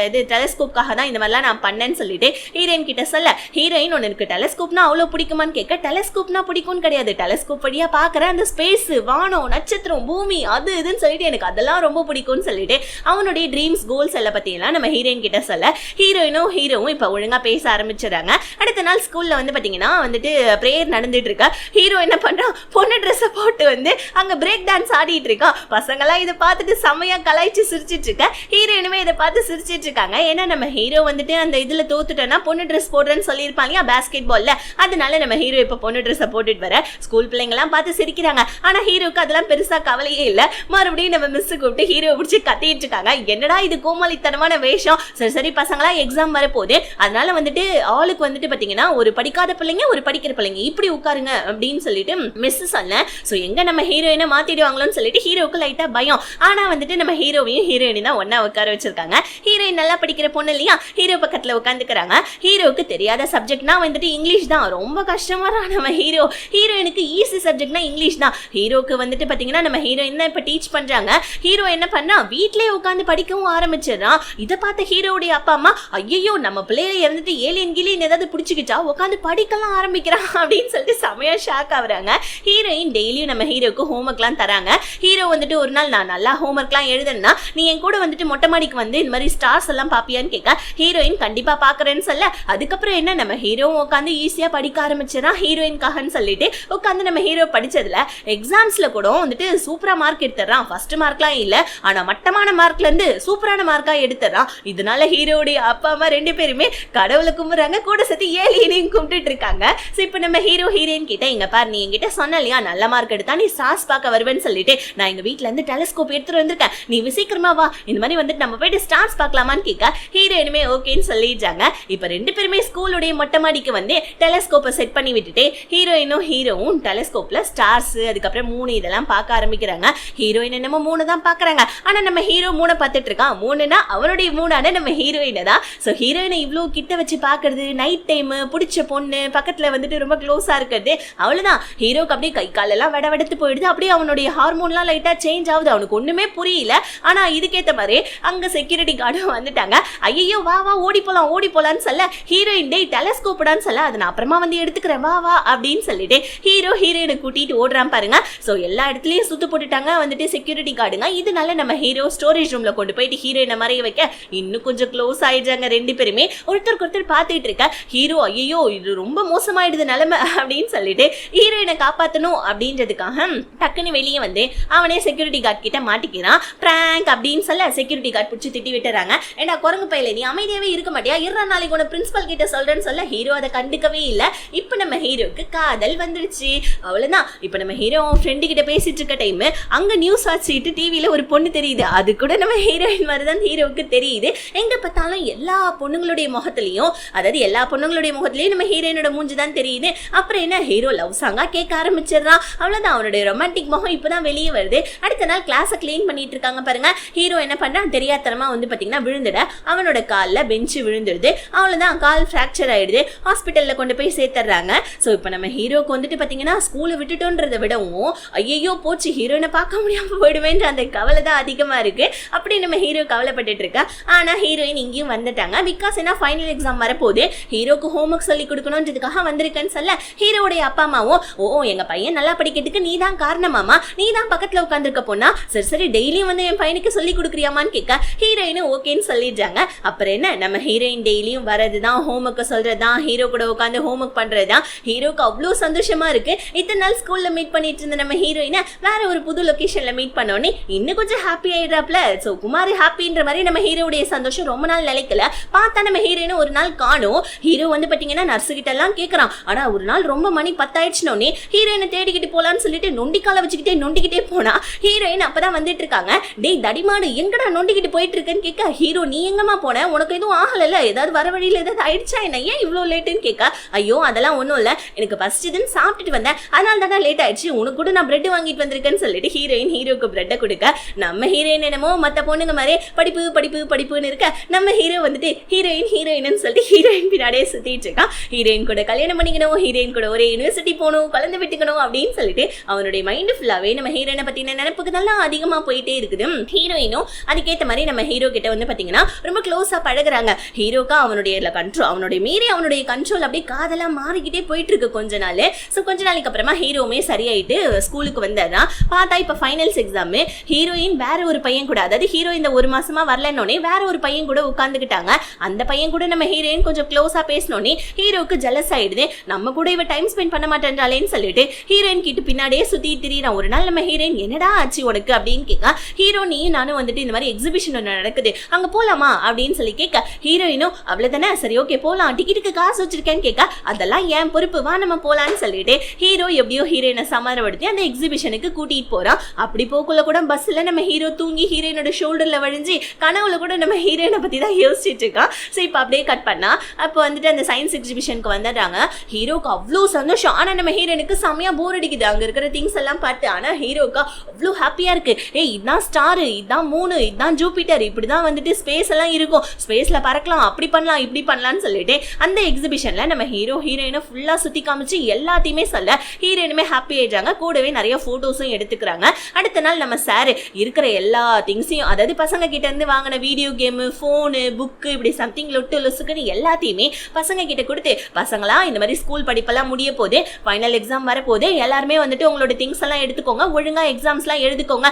[SPEAKER 1] இது டெலஸ்கோப்காக தான் இந்த மாதிரிலாம் நான் பண்ணேன்னு சொல்லிட்டு ஹீரோயின் கிட்ட சொல்ல ஹீரோயின் ஒன்று இருக்கு. டெலஸ்கோப்னா அவ்வளோ பிடிக்குமான்னு கேட்க டெலஸ்கோப்னா பிடிக்கும்னு கிடையாது. டெலஸ்கோப் படியாக பார்க்குற அந்த ஸ்பேஸ் வானம் நட்சத்திரம் பூமி அது இதுன்னு சொல்லிட்டு எனக்கு அதெல்லாம் ரொம்ப பிடிக்கும்னு சொல்லிட்டு அவனுடைய ட்ரீம்ஸ் கோல்ஸ் எல்லாம் பற்றியெல்லாம் நம்ம ஹீரோயின் கிட்ட சொல்ல ஹீரோயினும் ஹீரோவும் இப்போ ஒழுங்காக பேச ஆரம்பிச்சிடுறாங்க. அடுத்த நாள் ஸ்கூலில் வந்து பார்த்தீங்கன்னா வந்துட்டு ப்ரேயர் நடந்துட்டு இருக்கா. ஹீரோ என்ன பண்ணுறான் பொண்ணு ட்ரெஸ்ஸை போட்டு வந்து அங்கே பிரேக் டான்ஸ் ஆடிட்டு இருக்கா. பசங்களாம் இதை பார்த்துட்டு செம்மையாக கலாய்ச்சி சிரிச்சிட்டு இருக்க. ஹீரோயினுமே இதை பார்த்து சிரிச்சிட்டு இருக்காங்க. ஏன்னா நம்ம ஹீரோ வந்துட்டு அந்த இதில் தோத்துட்டோன்னா பொண்ணு ட்ரெஸ் போடுறேன்னு சொல்லியிருப்பாங்க இல்லையா பேஸ்கெட் பால்ல அதனால நம்ம ஹீரோ இப்போ பொண்ணு ட்ரெஸ்ஸை போட்டுட்டு வர. ஸ்கூல் பிள்ளைங்கலாம் பார்த்து சிரிக்கிறாங்க. ஆனால் ஹீரோக்கு அதெல்லாம் பெருசாக கவலையே இல்லை. மறுபடியும் நம்ம மிஸ் கூப்பிட்டு ஹீரோ பிடிச்சி கத்திட்டு இருக்காங்க. என்னடா இது கோமாளித்தனமான வேஷம்? சரி சரி பசங்களா எக்ஸாம் வரப்போகுது. அதனால வந்துட்டு ஆளுக்கு வந்துட்டு பார்த்தீங்கன்னா ஒரு படிக்காத பிள்ளைங்க ஒரு படிக்கிற பிள்ளைங்க. இப்படி உட்காருங்க அப்படின்னு சொல்லிட்டு மிஸ் சொன்னேன். ஸோ எங்க நம்ம ஹீரோயினை மாத்திடுவாங்களோன்னு சொல்லிட்டு ஹீரோக்கு லைட்டாக பயம். ஆனால் வந்துட்டு நம்ம ஹீரோவையும் ஹீரோயினையும் தான் ஒன்றா உட்கார வச்சிருக்காங்க. ஹீரோயின் நல்லா படிக்கிற பொண்ணு இல்லையா? ஹீரோ பக்கத்தில் உட்காந்துக்கிறாங்க. ஹீரோவுக்கு தெரியாத சப்ஜெக்ட்னா வந்துட்டு இங்கிலீஷ் தான். ரொம்ப கஷ்டமா நம்ம ஹீரோ ஹீரோயினுக்கு ஈஸி சப்ஜெக்ட்னா இங்கிலீஷ் தான். ஹீரோக்கு வந்துட்டு பார்த்தீங்கன்னா நம்ம ஹீரோயின் தான் இப்போ டீச் பண்ணுறாங்க ஹீரோ என்ன பண்ணா வீட்லேயே உட்காந்து படிக்கவும் ஆரம்பிச்சிடறான். இதை பார்த்த ஹீரோவுடைய அப்பா அம்மா ஐயோ நம்ம பிள்ளையில இருந்துட்டு ஏலியன் கிளியன் ஏதாவது பிடிச்சிக்கிச்சா உட்காந்து படிக்கலாம் ஆரம்பிக்கிறான். அப்படின்னு சொல்லிட்டு செமையா ஷாக் ஆகுறாங்க. ஹீரோயின் டெய்லியும் நம்ம ஹீரோக்கு ஹோம்ஒர்க்லாம் தராங்க. ஹீரோ வந்துட்டு ஒரு நாள் நான் நல்லா ஹோம்ஒர்க்லாம் எழுதுனா நீ என் கூட வந்துட்டு மொட்டை மாடிக்கு வந்து இந்த மாதிரி ஸ்டார்ஸ் எல்லாம் பாப்பியான்னு கேட்க ஹீரோயின் கண்டிப்பா பாக்குறேன்னு சொல்ல அதுக்கப்புறம் என்ன? நம்ம ஹீரோவும் உட்காந்து ஈஸியா படிக்க ஆரம்பிச்சிடறான் ஹீரோயின்காகன்னு சொல்லிட்டு உட்காந்து நம்ம ஹீரோ படிச்சதுல எக்ஸாம்ஸ்ல கூட வந்துட்டு சூப்பரா மார்க் எடுத்துடுறான். ஃபர்ஸ்ட் மார்க்லாம் இல்ல. ஆனா மட்டமான மார்க்ல இருந்து சூப்பரான மார்க்கா எடுத்துடுறான். இதனால ஹீரோடைய அப்பா அம்மா ரெண்டு பேருமே கடவுளை கும்பிடுறாங்க. கூட சேர்த்து ஏலியனையும் கும்பிட்டுட்டு இருக்காங்க. ஸோ இப்போ நம்ம ஹீரோ ஹீரோயின் கிட்ட இங்கே பாரு நீ என்கிட்ட சொன்ன இல்லையா நல்ல மார்க் எடுத்தா நீ ஸ்டார்ஸ் பார்க்க வருவேன்னு சொல்லிட்டு நான் எங்க வீட்ல இருந்து டெலஸ்கோப் எடுத்துகிட்டு வந்திருக்கேன். நீ சீக்கிரமா வா. இந்த மாதிரி வந்துட்டு நம்ம போயிட்டு ஸ்டார்ஸ் பார்க்கலாமான்னு கேட்க ஹீரோயினுமே ஓகேன்னு சொல்லிடுறாங்க இப்போ ரெண்டு பேருமே ஸ்கூலுடைய மொட்டை மாடிக்கு வந்து டெலஸ்கோப்பை செட் பண்ணி விட்டுட்டு ஹீரோயினும் ஹீரோவும் டெலஸ்கோப்பில் ஸ்டார்ஸ் அதுக்கப்புறம் மூணு இதெல்லாம் பார்க்க ஆரம்பிக்கிறாங்க. ஹீரோயின் என்னமோ மூணு தான் பார்க்குறாங்க. ஆனால் நம்ம ஹீரோ மூணை பார்த்துட்டு இருக்கான் மூணுனா அவனுடைய மூணான நம்ம ஹீரோயினை தான். ஸோ ஹீரோயினை இவ்வளோ கிட்ட வச்சு பார்க்கறது நைட் டைமு பிடிச்ச பொண்ணு பக்கத்தில் வந்துட்டு ரொம்ப க்ளோஸாக இருக்கிறது அவ்வளோதான் ஹீரோக்கு அப்படியே கை காலெல்லாம் விட வெடுத்து போயிடுது. அப்படியே அவனுடைய ஹார்மோன்லாம் லைட்டாக சேஞ்ச் ஆகுது. அவனுக்கு ஒன்றுமே புரியல. ஆனால் இதுக்கேற்ற மாதிரி அங்கே செக்யூரிட்டி கார்டும் வந்துட்டாங்க. ஐயோ வா வா ஓடி போகலாம் ஓடி போகலான்னு சொல்ல ஹீரோயின் டேய் டெலஸ்கோப்டான்னு சொல்ல அதை நான் அப்புறமா வந்து எடுத்துக்கிறேன். வா வா அப்படின்னு சொல்லிட்டு ஹீரோ ஹீரோயினை கூட்டிட்டு ஓடுறான் பாருங்க. ஸோ எல்லா இடத்துலயும் சுத்து போட்டுட்டாங்க. வந்துட்டு செக்யூரிட்டி கார்டுங்க இதனால நம்ம ஹீரோ ஸ்டோரேஜ் ரூம்ல கொண்டு போயிட்டு ஹீரோயினை மறைய வைக்க இன்னும் கொஞ்சம் க்ளோஸ் ஆயிடுறாங்க ரெண்டு பேருமே. ஒருத்தருக்கு ஒருத்தர் பார்த்துட்டு இருக்க ஹீரோ ஐயோ இது ரொம்ப மோசமாயிடுது நிலைமை அப்படின்னு சொல்லிட்டு ஹீரோயினை காப்பாத்தணும் அப்படின்றதுக்காக டக்குன்னு வெளியே வந்து அவனே செக்யூரிட்டி கார்டு கிட்ட மாட்டிக்கிறான். பிராங்க் அப்படின்னு சொல்ல செக்யூரிட்டி கார்டு பிடிச்சி திட்டி விட்டுறாங்க. ஏன்னா குரங்கு பையில நீ அமைதியாவே இருக்க மாட்டியா? இருற நாளைக்கு உன பிரின்சிபல் கிட்ட சொல்றேன்னு சொல்ல ஹீரோ அதை கண்டுக்கவே இல்லை. இப்போ நம்ம ஹீரோக்கு காதல் வந்துருச்சு அவ்வளோதான் இப்போ நம்ம ஹீரோ ஃப்ரெண்டு கிட்ட பேசிட்டு இருக்க டைம் அங்க நியூஸ் வாட்சிட்டு டிவியில ஒரு பொண்ணு தெரியுது. அது கூட நம்ம ஹீரோயின் மாதிரி தான் ஹீரோவுக்கு தெரியுது. எங்க பார்த்தாலும் எல்லா பொண்ணுங்களுடைய முகத்துலையும் அதாவது எல்லா பொண்ணுங்களுடைய முகத்துலையும் நம்ம ஹீரோயினோட மூஞ்சி தான் தெரியுது. அப்புறம் என்ன? ஹீரோ லவ் சாங்கா கேட்க ஆரம்பிச்சிடுறான். அவ்வளோதான் அவனுடைய ரொமான்டிக் முகம் இப்பதான் வெளியே வருது. அடுத்த நாள் கிளாஸை க்ளீன் பண்ணிட்டு இருக்காங்க பாருங்க. ஹீரோ என்ன பண்றான்? தெரியாதனமா வந்து பாத்தீங்கன்னா விழுந்துட அவனோட காலில் பெஞ்சு விழுந்துடுது. அவ்வளவுதான் கால் ஃப்ராக்சர் ஆயிடுது. ஹாஸ்பிட்டலில் கொண்டு போய் சேர்த்துறாங்க ஸோ இப்போ நம்ம ஹீரோக்கு வந்துட்டு பார்த்தீங்கன்னா ஸ்கூலை விட்டுட்டோன்றதை விடவும் ஐயோ போச்சு ஹீரோயினை பார்க்க முடியாமல் போயிடுவேன்ற அந்த கவலை தான் அதிகமாக இருக்கு. அப்படி நம்ம ஹீரோ கவலைப்பட்டுட்டு இருக்கா? ஆனால் ஹீரோயின் இங்கேயும் வந்துட்டாங்க. பிகாஸ் என்ன ஃபைனல் எக்ஸாம் வரப்போகுது. ஹீரோக்கு ஹோம்ஒர்க் சொல்லி கொடுக்கணுன்றதுக்காக வந்திருக்கேன்னு சொல்ல ஹீரோடைய அப்பா அம்மாவும் ஓ எங்கள் பையன் நல்லா படிக்கிறதுக்கு நீ தான் காரணமாமா நீ தான் பக்கத்தில் உட்காந்துருக்க போனா சரி சரி டெய்லியும் வந்து என் பையனுக்கு சொல்லி கொடுக்குறியாமான்னு கேட்க ஹீரோயினும் ஓகேன்னு சொல்லிடுறாங்க. அப்புறம் என்ன நம்ம ஹீரோயின் டெய்லியும் வர வர்றது தான் ஹோம்ஒர்க்கை சொல்கிறது தான் ஹீரோ கூட உட்காந்து ஹோம்ஒர்க் பண்ணுறது தான் ஹீரோக்கு அவ்வளோ சந்தோஷமா இருக்குது இத்தனை நாள் ஸ்கூலில் மீட் பண்ணிட்டு இருந்த நம்ம ஹீரோயினை வேற ஒரு புது லொக்கேஷனில் மீட் பண்ணோன்னே இன்னும் கொஞ்சம் ஹாப்பி ஆகிடுறாப்ல ஸோ குமார் ஹாப்பின்ற மாதிரி நம்ம ஹீரோடைய சந்தோஷம் ரொம்ப நாள் நிலைக்கல. பார்த்தா நம்ம ஹீரோயினை ஒரு நாள் காணும். ஹீரோ வந்து பார்த்தீங்கன்னா நர்ஸு கிட்ட எல்லாம் கேட்கறான் ஒரு நாள் ரொம்ப மணி பத்தாயிடுச்சுனோடனே ஹீரோயினை தேடிக்கிட்டு போகலான்னு சொல்லிட்டு நொண்டிக்கால வச்சுக்கிட்டே நொண்டிக்கிட்டே போனா ஹீரோயின் அப்போ தான் வந்துட்டு இருக்காங்க. டேய் தடிமாடு எங்கடா நொண்டிக்கிட்டு போயிட்டு இருக்கேன்னு கேட்க ஹீரோ நீ எங்கம்மா போன? உனக்கு எதுவும் ஆகலைல்ல? ஏதாவது வர வழியில் ஏதாவது ஆயிடுச்சா? என்ன ஏன் இவ்வளோ லேட்டுன்னு கேட்க ஐயோ அதெல்லாம் ஒன்றும் இல்லை. எனக்கு ஃபர்ஸ்ட் இதுன்னு சாப்பிட்டுட்டு வந்தேன். அதனால தானே லேட் ஆயிடுச்சு. உனக்கு கூட நான் பிரெட் வாங்கிட்டு வந்திருக்கேன்னு சொல்லிட்டு ஹீரோயின் ஹீரோக்கு பிரெட்டை கொடுக்க. நம்ம ஹீரோயின் என்னமோ மற்ற பொண்ணுங்க மாதிரி படிப்பு படிப்பு படிப்புன்னு இருக்க. நம்ம ஹீரோ வந்துட்டு ஹீரோயின் ஹீரோயின்னு சொல்லிட்டு ஹீரோயின் பின்னாடியே சுத்திட்டு இருக்கான். ஹீரோயின் கூட கல்யாணம் பண்ணிக்கணும் ஹீரோயின் கூட ஒரே யூனிவர்சிட்டி போகணும் குழந்தை விட்டுக்கணும் அப்படின்னு சொல்லிட்டு அவனுடைய மைண்டு ஃபுல்லாவே நம்ம ஹீரோயினை பத்தின நினைப்புக்கு நல்லா அதிகமா போயிட்டே இருக்குது. ஹீரோயினும் அதுக்கேற்ற மாதிரி நம்ம ஹீரோ கிட்ட வந்து பாத்தீங்கன்னா ரொம்ப க்ளோஸா பழகுறாங்க. ஹீரோக்கா அவனுடைய கண்ட்ரோல் அவனுடைய மீறி அவனுடைய கண்ட்ரோல் அப்படியே காதலா மாறிக்கிட்டே போயிட்டு இருக்கு கொஞ்ச நாள். ஸோ கொஞ்ச நாளைக்கு அப்புறமா ஹீரோவுமே சரியாயிட்டு ஸ்கூலுக்கு வந்தாதான் பார்த்தா இப்போ ஃபைனல்ஸ் எக்ஸாமு ஹீரோயின் வேற ஒரு பையன் கூட அதாவது ஹீரோ இந்த ஒரு மாசமா வரலன்னொடனே வேற ஒரு பையன் கூட உட்காந்துக்கிட்டாங்க அந்த பையன் கூட நம்ம ஹீரோயின் கொஞ்சம் க்ளோஸா பேசினோடனே ஹீரோக்கு ஜலஸ் ஆயிடுது. நம்ம கூட இவ டைம் ஸ்பெண்ட் பண்ண மாட்டேன்றாளேன்னு சொல்லிட்டு ஹீரோயின் கிட்ட பின்னாடியே சுத்தி திரியிறான். ஒரு நாள் நம்ம ஹீரோயின் என்னடா ஆச்சு உனக்கு? அப்படின்னு கேட்க ஹீரோ நீ நானும் வந்துட்டு இந்த மாதிரி எக்ஸிபிஷன் ஒன்று நடக்குது. அங்க போலாமா? அப்படின்னு சொல்லி கேட்க ஹீரோயினும் அவ்வளவுதானே? சரி ஓகே போகலாம் டிக்கெட்டுக்கு காசு வச்சிருக்கேன்னு கேட்க அதெல்லாம் ஏன் பொறுப்பு. வா நம்ம போகலான்னு சொல்லிட்டு ஹீரோ எப்படியோ ஹீரோயினை சமாதானப்படுத்தி அந்த எக்ஸிபிஷனுக்கு கூட்டிகிட்டு போகிறான் அப்படி போக்குள்ள கூட பஸ்ஸில் நம்ம ஹீரோ தூங்கி ஹீரோயினோட ஷோல்டரில் வழிஞ்சு கனவுல கூட நம்ம ஹீரோயினை பற்றி தான் யோசிச்சுட்டு இருக்கான். ஸோ இப்போ அப்படியே கட் பண்ணால் அப்போ வந்துட்டு அந்த சயின்ஸ் எக்ஸிபிஷனுக்கு வந்துடுறாங்க. ஹீரோக்கு அவ்வளோ சந்தோஷம். ஆனால் நம்ம ஹீரோனுக்கு செம்மையாக போர் அடிக்குது. அங்கே இருக்கிற திங்ஸ் எல்லாம் பார்த்து ஆனால் ஹீரோக்கா அவ்வளோ ஹாப்பியாக இருக்கு. ஏய் இதுதான் ஸ்டாரு இதுதான் மூணு இதுதான் ஜூபிட்டர் இப்படி தான் வந்துட்டு ஸ்பேஸ் எல்லாம் இருக்கும். ஸ்பேஸில் பறக்கலாம். அப்படி பண்ணலாம் இப்படி பண்ணலான்னு சொல்லிட்டு அந்த எக்ஸிபிஷனில் நம்ம ஹீரோ ஹீரோயினை ஃபுல்லாக சுற்றி காமிச்சு எல்லாத்தையுமே சொல்ல ஹீரோயினுமே ஹாப்பி ஆயிடுறாங்க. கூடவே நிறைய ஃபோட்டோஸும் எடுத்துக்கிறாங்க. அடுத்த நாள் நம்ம சார் இருக்கிற எல்லா திங்ஸையும் அதாவது பசங்க கிட்ட இருந்து வாங்கின வீடியோ கேமு ஃபோனு புக்கு இப்படி சம்திங் லொட்டு லொசுக்குன்னு எல்லாத்தையுமே பசங்க கிட்ட கொடுத்து பசங்களா இந்த மாதிரி ஸ்கூல் படிப்பெல்லாம் முடிய போது ஃபைனல் எக்ஸாம் வரப்போது எல்லாருமே வந்துட்டு உங்களோட திங்ஸ் எல்லாம் எடுத்துக்கோங்க. ஒழுங்காக எக்ஸாம்ஸ்லாம் எழுதுக்கோங்க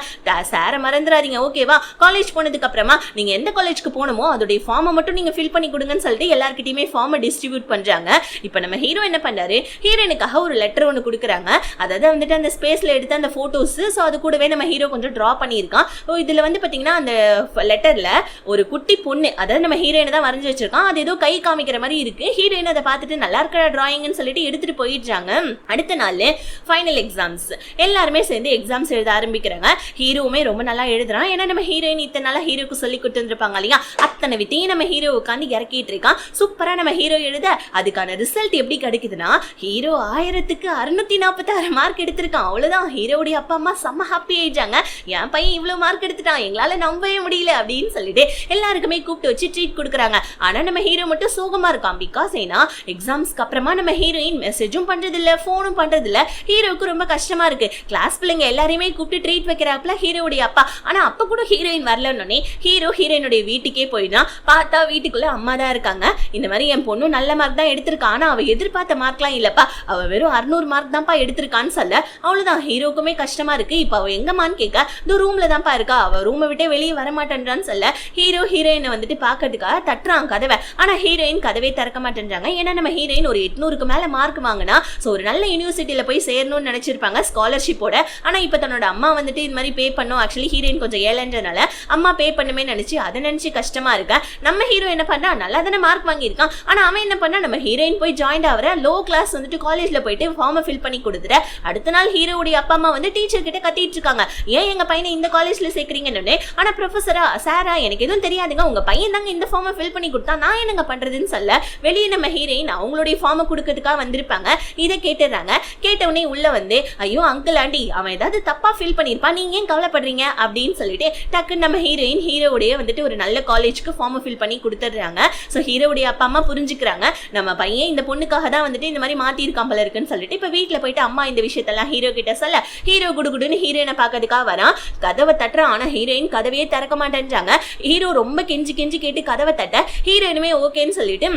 [SPEAKER 1] சாரை மறந்துடாதீங்க ஓகேவா காலேஜ் போனதுக்கு அப்புறமா நீங்கள் எந்த காலேஜ்க்கு போகணுமோ அதோடைய ஃபார்மை மட்டும் நீங்கள் ஃபில் பண்ணி கொடுங்கன்னு சொல்லிட்டு எல்லாருக்கிட்டையுமே ஃபார்மை டிஸ்ட்ரிபியூட் பண்ணுறாங்க இப்போ நம்ம ஹீரோ என்ன பண்றாரு ஹீரோயினுக்காக ஒரு லெட்டர் ஒன்று கொடுக்குறாங்க. அதாவது வந்துட்டு அந்த ஸ்பேஸில் எடுத்த அந்த ஃபோட்டோஸு ஸோ அது கூடவே நம்ம ஹீரோ கொஞ்சம் ட்ரா பண்ணியிருக்கான். ஸோ இதில் வந்து பார்த்தீங்கன்னா அந்த லெட்டரில் ஒரு குட்டி பொண்ணு அதாவது நம்ம ஹீரோயினை தான் வரைஞ்சி வச்சிருக்கான். அது ஏதோ கை காமிக்கிற மாதிரி இருக்குது ஹீரோயின் அதை பார்த்துட்டு நல்லா இருக்கிற ட்ராயிங்னு சொல்லிட்டு எடுத்துகிட்டு போயிடுறாங்க. அடுத்த நாள் ஃபைனல் எக்ஸாம்ஸ் எல்லாருமே சேர்ந்து எக்ஸாம்ஸ் எழுத ஆரம்பிக்கிறாங்க. ஹீரோவுமே ரொம்ப நல்லா எழுதுறான். ஏன்னா நம்ம ஹீரோயின் இத்தனை நாளாக ஹீரோக்கு சொல்லி கொடுத்துருப்பாங்க இல்லையா? அத்தனை வித்தையும் நம்ம ஹீரோ உட்காந்து இறக்கிட்டு பண்ணியிருக்கான் சூப்பராக நம்ம ஹீரோ எழுத. அதுக்கான ரிசல்ட் எப்படி கிடைக்குதுன்னா ஹீரோ ஆயிரத்துக்கு அறுநூத்தி நாற்பத்தாறு மார்க் எடுத்திருக்கான். அவ்வளோதான் ஹீரோடைய அப்பா அம்மா செம்ம ஹாப்பி ஆயிட்டாங்க. என் பையன் இவ்வளோ மார்க் எடுத்துட்டான். எங்களால் நம்பவே முடியல அப்படின்னு சொல்லிட்டு எல்லாருக்குமே கூப்பிட்டு வச்சு ட்ரீட் கொடுக்குறாங்க. ஆனால் நம்ம ஹீரோ மட்டும் சோகமாக இருக்கான். பிகாஸ் ஏன்னா எக்ஸாம்ஸ்க்கு அப்புறமா நம்ம ஹீரோயின் மெசேஜும் பண்ணுறதில்ல ஃபோனும் பண்ணுறதில்ல ஹீரோவுக்கு ரொம்ப கஷ்டமாக இருக்குது கிளாஸ் பிள்ளைங்க எல்லாரையுமே கூப்பிட்டு ட்ரீட் வைக்கிறாப்புல ஹீரோவுடைய அப்பா. ஆனால் அப்போ கூட ஹீரோயின் வரலன்னொடனே ஹீரோ ஹீரோயினுடைய வீட்டுக்கே போயிடான் பார்த்தா வீட்டுக்குள்ளே அம்மா தான் இருக்காங்க இந்த மாதிரி என் பொண்ணு நல்ல மார்க் தான் எடுத்திருக்கா. ஆனால் அவள் எதிர்பார்த்த மார்க்லாம் இல்லைப்பா. அவள் வெறும் அறுநூறு மார்க் தான்ப்பா எடுத்திருக்கான்னு சொல்ல. அவ்வளோதான் ஹீரோக்குமே கஷ்டமா இருக்கு. இப்போ அவள் எங்கம்மான்னு கேட்க இந்த ரூமில் தான்ப்பா இருக்கா. அவள் ரூமை விட்டே வெளியே வர மாட்டேன்றான்னு சொல்ல ஹீரோ ஹீரோயினை வந்துட்டு பார்க்கறதுக்காக தட்டுறான் கதவை. ஆனால் ஹீரோயின் கதவே திறக்க மாட்டேன்றாங்க. ஏன்னா நம்ம ஹீரோயின் ஒரு எட்நூறுக்கு மேலே மார்க் வாங்கினா ஸோ ஒரு நல்ல யூனிவர்சிட்டியில் போய் சேரணும்னு நினச்சிருப்பாங்க ஸ்காலர்ஷிப்போட ஆனால் இப்போ தன்னோட அம்மா வந்துட்டு இது மாதிரி பே பண்ணும். ஆக்சுவலி ஹீரோயின் கொஞ்சம் ஏழன்றனால அம்மா பே பண்ணுமே நினச்சி அதை நினச்சி கஷ்டமாக இருக்க. நம்ம ஹீரோ என்ன பண்ணா நல்லா தானே மார்க் வாங்கியிருக்கான். ஆனால் அவன் என்ன பண்ணா நம்ம ஹீரோயின் போய் ஜாயின் ஆகிற லோ கிளாஸ் வந்துட்டு காலேஜில் போயிட்டு ஃபார்மை ஃபில் பண்ணி கொடுத்துற அடுத்த நாள் ஹீரோவுடைய அப்பா அம்மா வந்து டீச்சர் கிட்ட கத்திட்டு இருக்காங்க. ஏன் எங்க பையனை இந்த காலேஜ்ல சேர்க்குறீங்கன்னு ஆனால் ப்ரொஃபஸரா சாரா எனக்கு எதுவும் தெரியாதுங்க. உங்கள் பையன் தாங்க இந்த ஃபார்மை ஃபில் பண்ணி கொடுத்தா நான் என்னங்க பண்ணுறதுன்னு சொல்ல. வெளியே நம்ம ஹீரோயின் அவங்களுடைய ஃபார்மை கொடுக்கறதுக்காக வந்திருப்பாங்க. இதை கேட்டுறாங்க கேட்ட உடனே வந்து ஐயோ அங்கிள் ஆண்டி அவன் ஏதாவது தப்பாக ஃபில் பண்ணியிருப்பான். நீங்க ஏன் கவலைப்படுறீங்க? அப்படின்னு சொல்லிட்டு டக்குன்னு நம்ம ஹீரோயின் ஹீரோவுடைய வந்துட்டு ஒரு நல்ல காலேஜ்க்கு ஃபார்மை ஃபில் பண்ணி கொடுத்துட்றாங்க. ஸோ ஹீரோவுடைய அப்பா அம்மா புரிஞ்சுக்கிறாங்க. நம்ம பையன் இந்த பொண்ணுக்காக தான் வந்துட்டு இந்த மாதிரி மாத்திருக்கான் போல இருக்குன்னு சொல்லிட்டு இப்போ வீட்டில் போயிட்டு அம்மா இந்த விஷயத்தெல்லாம் ஹீரோ கிட்ட சொல்ல ஹீரோ குடுகுடுன்னு ஹீரோயினை பார்க்கறதுக்காக வரான். கதவை தட்டுறான். ஆனா ஹீரோயின் கதவையே திறக்க மாட்டேன்றாங்க. ஹீரோ ரொம்ப கெஞ்சி கெஞ்சி கேட்டு கதவை தட்ட ஹீரோயினுமே ஓகேன்னு சொல்லிட்டு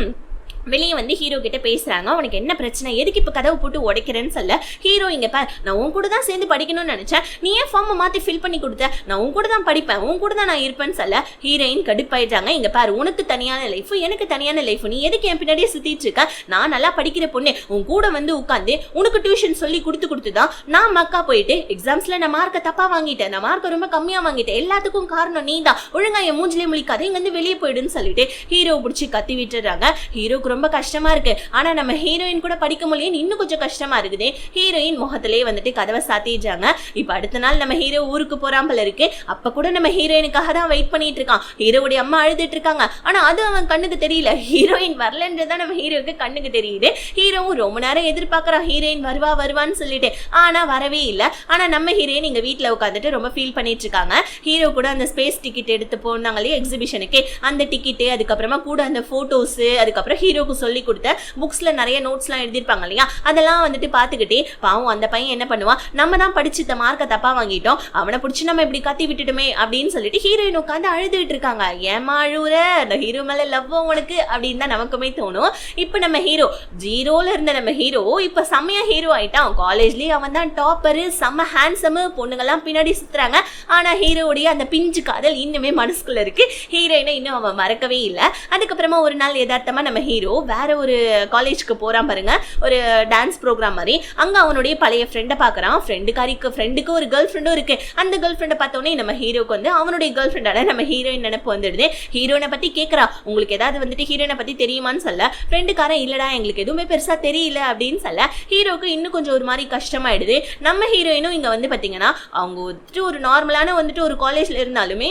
[SPEAKER 1] வெளியே வந்து ஹீரோ கிட்ட பேசுறாங்க. உனக்கு என்ன பிரச்சனை? எதுக்கு இப்போ கதவை போட்டு உடைக்கிறேன்னு சொல்ல? ஹீரோ இங்க பார். நான் உன் கூட தான் சேர்ந்து படிக்கணும்னு நினைச்சேன். நீ ஏன் ஃபார்மை மாற்றி ஃபில் பண்ணி கொடுத்த? நான் உன் கூட தான் படிப்பேன். உன் கூட தான் நான் இருப்பேன்னு சொல்ல ஹீரோயின் கடுப்பாயிட்டாங்க. இங்க பாரு உனக்கு தனியான லைஃப் எனக்கு தனியான லைஃப் நீ எதுக்கு என் பின்னாடியே சுத்திட்டு இருக்க? நான் நல்லா படிக்கிற பொண்ணு. உன் கூட வந்து உட்காந்து உனக்கு டியூஷன் சொல்லி கொடுத்து கொடுத்து தான் நான் மக்கா போயிட்டு எக்ஸாம்ஸ்ல நான் மார்க்கை தப்பா வாங்கிட்டேன். நான் மார்க்கை ரொம்ப கம்மியா வாங்கிட்டேன். எல்லாத்துக்கும் காரணம் நீ தான். ஒழுங்கா என் மூஞ்சிலே முழிக்காத. இங்க வந்து வெளியே போயிடுன்னு சொல்லிட்டு ஹீரோ பிடிச்சி கத்தி விட்டுறாங்க. ஹீரோக்கு ரொம்ப கஷ்டமா இருக்கு. ஆனா நம்ம ஹீரோயின் கூட படிக்க முடியும் இன்னும் கொஞ்சம் கஷ்டமா இருக்குது? ஹீரோயின் முகத்திலே வந்துட்டு கதவை சாத்திடுறாங்க இப்ப அடுத்த நாள் நம்ம ஹீரோ ஊருக்கு போறான் இருக்கு. அப்ப கூட நம்ம ஹீரோயினுக்காக தான் வெயிட் பண்ணிட்டு இருக்கான். ஹீரோவுடைய அம்மா அழுதுட்டு இருக்காங்க. ஆனா அது அவன் கண்ணுக்கு தெரியல. ஹீரோயின் வரலன்றதான் நம்ம ஹீரோவுக்கு கண்ணுக்கு தெரியுது. ஹீரோவும் ரொம்ப நேரம் எதிர்பார்க்கறான் ஹீரோயின் வருவா வருவான்னு சொல்லிட்டு. ஆனா வரவே இல்லை. ஆனா நம்ம ஹீரோயின் இங்க வீட்டில் உட்காந்துட்டு ரொம்ப ஃபீல் பண்ணிட்டு இருக்காங்க. ஹீரோ கூட அந்த ஸ்பேஸ் டிக்கெட் எடுத்து போனாங்க இல்லையா எக்ஸிபிஷனுக்கு அந்த டிக்கெட்டு அதுக்கப்புறமா கூட அந்த போட்டோஸ் அதுக்கப்புறம் ஹீரோ ஹீரோக்கு சொல்லி கொடுத்த புக்ஸில் நிறைய நோட்ஸ்லாம் எழுதியிருப்பாங்க இல்லையா? அதெல்லாம் வந்துட்டு பார்த்துக்கிட்டே பாவம் அந்த பையன் என்ன பண்ணுவான் நம்ம தான் படிச்சு இந்த மார்க்கை தப்பாக வாங்கிட்டோம். அவனை பிடிச்சி நம்ம இப்படி கத்தி விட்டுட்டுமே அப்படின்னு சொல்லிட்டு ஹீரோயின் உட்காந்து அழுதுகிட்டு இருக்காங்க. ஏமா அழுவுற? அந்த ஹீரோ மேலே லவ் உனக்கு? அப்படின்னு தான் நமக்குமே தோணும். இப்போ நம்ம ஹீரோ ஜீரோவில் இருந்த நம்ம ஹீரோ இப்போ செம்மையா ஹீரோ ஆயிட்டான். காலேஜ்லேயே அவன் தான் டாப்பரு செம்ம ஹேண்ட்ஸமு பொண்ணுங்கெல்லாம் பின்னாடி சுற்றுறாங்க ஆனால் ஹீரோவுடைய அந்த பிஞ்சு காதல் இன்னுமே மனசுக்குள்ளே இருக்குது ஹீரோயினை இன்னும் அவன் மறக்கவே இல்லை. அதுக்கப்புறமா ஒரு நாள் யதார்த்தமாக நம்ம ஹீரோ வேற ஒரு காலேஜ்க்கு போகிறான் பாருங்க. ஒரு டான்ஸ் ப்ரோக்ராம் மாதிரி. அங்கே அவனுடைய பழைய ஃப்ரெண்டை பார்க்குறான். ஃப்ரெண்டுக்காரிக்கு ஃப்ரெண்டுக்கு ஒரு கேர்ள் ஃப்ரெண்டும் இருக்கு. அந்த கேர்ள் ஃப்ரெண்டை பார்த்தோன்னே நம்ம ஹீரோக்கு வந்து அவனுடைய கேர்ள் ஃப்ரெண்டான நம்ம ஹீரோயின் நினைப்பு வந்துடுது. ஹீரோனை பற்றி கேட்குறா உங்களுக்கு ஏதாவது வந்துட்டு ஹீரோனை பற்றி தெரியுமான்னு சொல்ல. ஃப்ரெண்டுக்காரன் இல்லைடா எங்களுக்கு எதுவுமே பெருசாக தெரியல அப்படின்னு சொல்ல. ஹீரோக்கு இன்னும் கொஞ்சம் ஒரு மாதிரி கஷ்டமாயிடுது. நம்ம ஹீரோயினும் இங்கே வந்து பார்த்தீங்கன்னா அவங்க வந்துட்டு ஒரு நார்மலான வந்துட்டு ஒரு காலேஜில் இருந்தாலுமே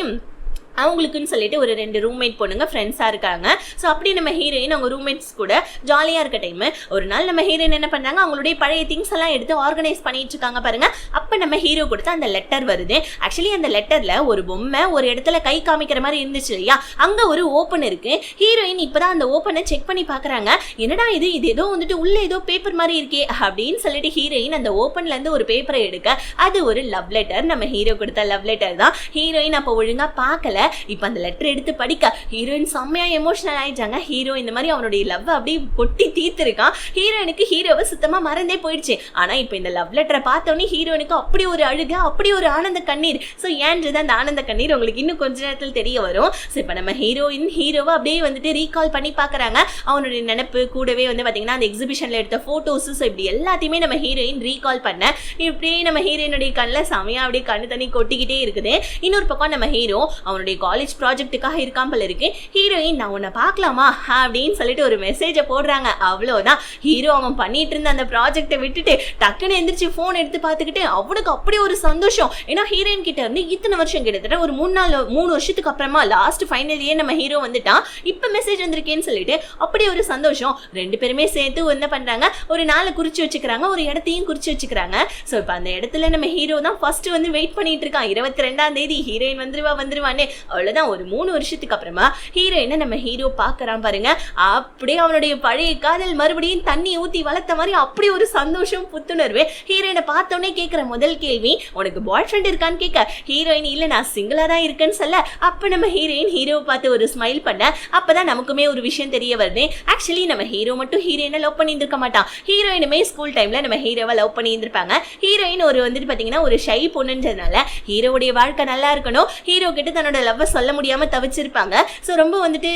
[SPEAKER 1] அவங்களுக்குன்னு சொல்லிட்டு ஒரு ரெண்டு ரூம்மேட் பொண்ணுங்க ஃப்ரெண்ட்ஸாக இருக்காங்க. ஸோ அப்படி நம்ம ஹீரோயின் அவங்க ரூம்மேட்ஸ் கூட ஜாலியாக இருக்க டைம் ஒரு நாள் நம்ம ஹீரோயின் என்ன பண்ணாங்க? அவங்களுடைய பழைய திங்ஸ் எல்லாம் எடுத்து ஆர்கனைஸ் பண்ணிட்டு இருக்காங்க பாருங்க. அப்போ நம்ம ஹீரோ கொடுத்த அந்த லெட்டர் வருது. ஆக்சுவலி அந்த லெட்டரில் ஒரு பொம்மை ஒரு இடத்துல கை காமிக்கிற மாதிரி இருந்துச்சு இல்லையா? அங்கே ஒரு ஓப்பன் இருக்கு. ஹீரோயின் இப்போதான் அந்த ஓப்பனை செக் பண்ணி பார்க்குறாங்க என்னடா இது? இது ஏதோ வந்துட்டு உள்ள ஏதோ பேப்பர் மாதிரி இருக்கே அப்படின்னு சொல்லிட்டு ஹீரோயின் அந்த ஓப்பன்லேருந்து ஒரு பேப்பரை எடுக்க அது ஒரு லவ் லெட்டர் நம்ம ஹீரோ கொடுத்த லவ் லெட்டர் தான். ஹீரோயின் அப்போ ஒழுங்காக பார்க்கல இப்போ அந்த லெட்டர் எடுத்து படிக்க. ஹீரோயின் செம்மையாக எமோஷனல் ஆயிட்டாங்க. ஹீரோ இந்த மாதிரி அவனுடைய லவ் அப்படியே கொட்டி தீர்த்துருக்கான். ஹீரோயினுக்கு ஹீரோவை சுத்தமாக மறந்தே போயிடுச்சு. ஆனால் இப்போ இந்த லவ் லெட்டரை பார்த்தோன்னே ஹீரோயினுக்கு அப்படி ஒரு அழுக அப்படி ஒரு ஆனந்த கண்ணீர். ஸோ ஏன்றது அந்த ஆனந்த கண்ணீர் உங்களுக்கு இன்னும் கொஞ்ச நேரத்தில் தெரிய வரும். ஸோ இப்போ நம்ம ஹீரோயின் ஹீரோவை அப்படியே வந்துட்டு ரீகால் பண்ணி பார்க்குறாங்க. அவனுடைய நினப்பு கூடவே வந்து பார்த்தீங்கன்னா அந்த எக்ஸிபிஷனில் எடுத்த ஃபோட்டோஸு ஸோ இப்படி எல்லாத்தையுமே நம்ம ஹீரோயின் ரீகால் பண்ண. இப்படியே நம்ம ஹீரோயினுடைய கண்ணில் செமையாக அப்படியே கண்ணு தண்ணி கொட்டிக்கிட்டே இருக்குது. இன்னொரு பக்கம் நம்ம ஹீரோ அவனுடைய காலேஜ் ப்ராஜெக்ட்டுக்காக இருக்காமல் போல இருக்கு. ஹீரோயின் நான் உன்னை பார்க்கலாமா? அப்படின்னு சொல்லிட்டு ஒரு மெசேஜை போடுறாங்க. அவ்வளோதான் ஹீரோ அவன் பண்ணிட்டு இருந்த அந்த ப்ராஜெக்டை விட்டுட்டு டக்குன்னு எந்திரிச்சு ஃபோன் எடுத்து பார்த்துக்கிட்டு அவனுக்கு அப்படி ஒரு சந்தோஷம். ஏன்னா ஹீரோயின் கிட்ட இருந்து இத்தனை வருஷம் கிட்டத்தட்ட ஒரு மூணு நாள் மூணு வருஷத்துக்கு அப்புறமா லாஸ்ட் ஃபைனலியே நம்ம ஹீரோ வந்துட்டான். இப்போ மெசேஜ் வந்திருக்கேன்னு சொல்லிட்டு அப்படி ஒரு சந்தோஷம். ரெண்டு பேருமே சேர்த்து என்ன பண்ணுறாங்க ஒரு நாளை குறிச்சு வச்சுக்கிறாங்க. ஒரு இடத்தையும் குறிச்சு வச்சுக்கிறாங்க. ஸோ இப்போ அந்த இடத்துல நம்ம ஹீரோ தான் ஃபர்ஸ்ட் வந்து வெயிட் பண்ணிட்டு இருக்கான். இருபத்தி ரெண்டாம் தேதி ஹீரோயின் வந்துருவா வந்துருவான்னு அவ்வளோதான் ஒரு மூணு வருஷத்துக்கு அப்புறமா ஹீரோயினை நம்ம ஹீரோ பார்க்குறான் பாருங்க. அப்படியே அவனுடைய பழைய காதல் மறுபடியும் தண்ணி ஊற்றி வளர்த்த மாதிரி அப்படி ஒரு சந்தோஷம் புத்துணர்வு. ஹீரோயினை பார்த்தோன்னே கேட்குற முதல் கேள்வி உனக்கு பாய் ஃப்ரெண்ட் இருக்கான்னு கேட்க. ஹீரோயின் இல்லை நான் சிங்கிளாக தான் இருக்கேன்னு சொல்ல. அப்போ நம்ம ஹீரோயின் ஹீரோவை பார்த்து ஒரு ஸ்மைல் பண்ண அப்பதான் நமக்குமே ஒரு விஷயம் தெரிய வருது. ஆக்சுவலி நம்ம ஹீரோ மட்டும் ஹீரோயினை லவ் பண்ணியிருந்திருக்க மாட்டான். ஹீரோயினுமே ஸ்கூல் டைமில் நம்ம ஹீரோவை லவ் பண்ணியிருந்திருப்பாங்க. ஹீரோயின் ஒரு வந்துட்டு பார்த்தீங்கன்னா ஒரு ஷை பொண்ணுன்றதுனால ஹீரோவுடைய வாழ்க்கை நல்லா இருக்கணும். ஹீரோ கிட்ட தன்னோட லவ்வை சொல்ல முடியாமல் தவிச்சிருப்பாங்க. ஸோ ரொம்ப வந்துட்டு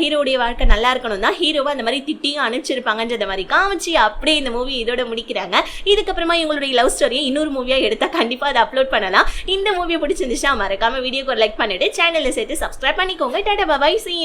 [SPEAKER 1] ஹீரோடைய ஹீரோவுடைய வாழ்க்கை நல்லா இருக்கணும் தான் ஹீரோவை அந்த மாதிரி திட்டியும் அனுப்பிச்சிருப்பாங்கன்றத மாதிரி காமிச்சு அப்படியே இந்த மூவி இதோட முடிக்கிறாங்க. இதுக்கப்புறமா இவங்களுடைய லவ் ஸ்டோரியை இன்னொரு மூவியாக எடுத்தால் கண்டிப்பாக அதை அப்லோட் பண்ணலாம். இந்த மூவியை பிடிச்சிருந்துச்சா மறக்காம வீடியோக்கு லைக் பண்ணிட்டு சேனலில் சேர்த்து சப்ஸ்கிரைப் பண்ணிக்கோங்க. டாடா பாபாய் see